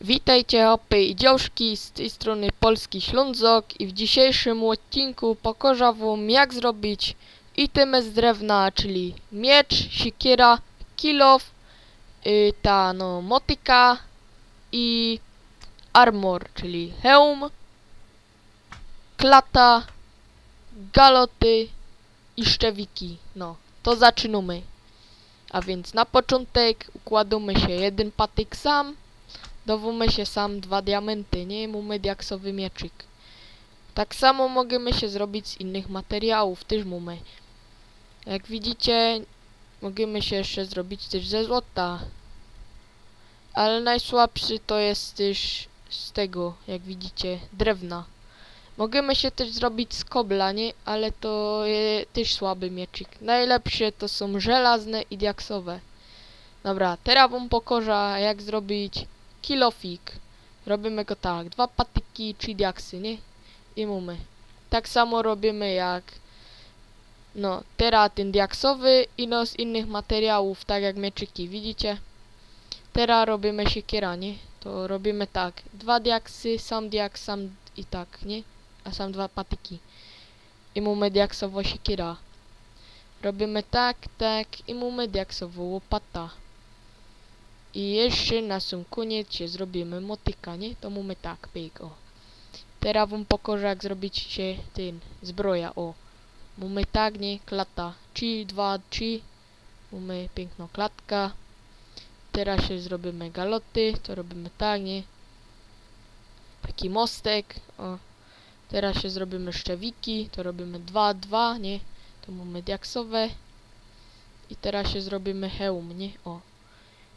Witajcie hopy i dziołszki, z tej strony Polski Ślązok i w dzisiejszym odcinku pokażę wam jak zrobić itemy z drewna, czyli miecz, siekiera, kilof, y, ta no motyka i armor, czyli hełm, klata, galoty i szczewiki. No, to zaczynamy. A więc na początek układamy się jeden patyk sam, Dowumy się sam dwa diamenty, nie mamy diaksowy mieczyk. Tak samo możemy się zrobić z innych materiałów, też mamy. Jak widzicie, możemy się jeszcze zrobić też ze złota. Ale najsłabszy to jest też z tego, jak widzicie, drewna. Możemy się też zrobić z kobla, nie? Ale to jest też słaby mieczyk. Najlepsze to są żelazne i diaksowe. Dobra, teraz wam pokorza jak zrobić kilofik. Robimy go tak, dwa patyki, trzy diaksy, nie? I mamy. Tak samo robimy jak no, teraz ten diaksowy i no z innych materiałów, tak jak mieczyki, widzicie? Teraz robimy siekiera, nie? To robimy tak, dwa diaksy, sam diaks, sam i tak, nie? A sam dwa patyki. I mamy diaksowo siekiera. Robimy tak, tak i mamy diaksowo łopata. I jeszcze na sam koniec się zrobimy motyka, nie? To mamy tak, pyk, o. Teraz wam pokażę jak zrobić się ten, zbroja, o. Mamy tak, nie? Klata. 3, 2, 3. Mamy piękną klatka. Teraz się zrobimy galoty, to robimy tak, nie? Taki mostek, o. Teraz się zrobimy szczewiki, to robimy 2, 2, nie? To mamy diaksowe. I teraz się zrobimy hełm, nie? O.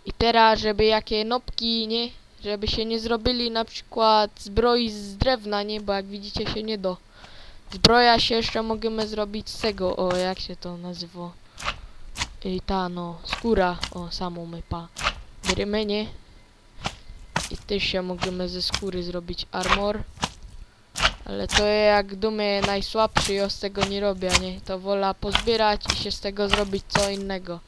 I teraz, żeby jakie nopki, nie? Żeby się nie zrobili na przykład zbroi z drewna, nie? Bo jak widzicie się nie do. Zbroja się jeszcze możemy zrobić z tego, o jak się to nazywa? I ta no, skóra, o samą mypa. Bierzemy, nie? I też się możemy ze skóry zrobić armor. Ale to jak dumie najsłabszy, ja z tego nie robię, nie? To wola pozbierać i się z tego zrobić co innego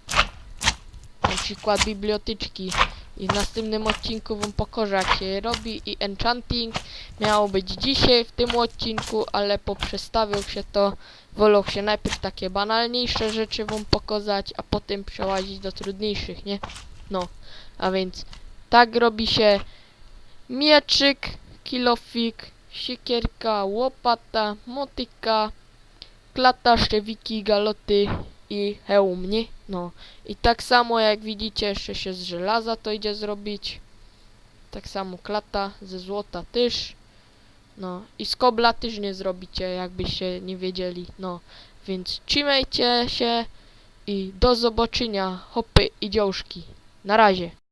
na przykład bibliotyczki. I w następnym odcinku wam pokażę jak się robi i enchanting miało być dzisiaj w tym odcinku, ale poprzestawiał się to, wolał się najpierw takie banalniejsze rzeczy wam pokazać, a potem przełazić do trudniejszych, nie? No, a więc tak robi się mieczyk, kilofik, siekierka, łopata, motyka, klata, szczewiki, galoty i hełm, nie? No. I tak samo jak widzicie jeszcze się z żelaza to idzie zrobić. Tak samo klata ze złota też. No i z kobla też nie zrobicie jakbyście nie wiedzieli. No więc trzymajcie się i do zobaczenia hopy i dziążki. Na razie.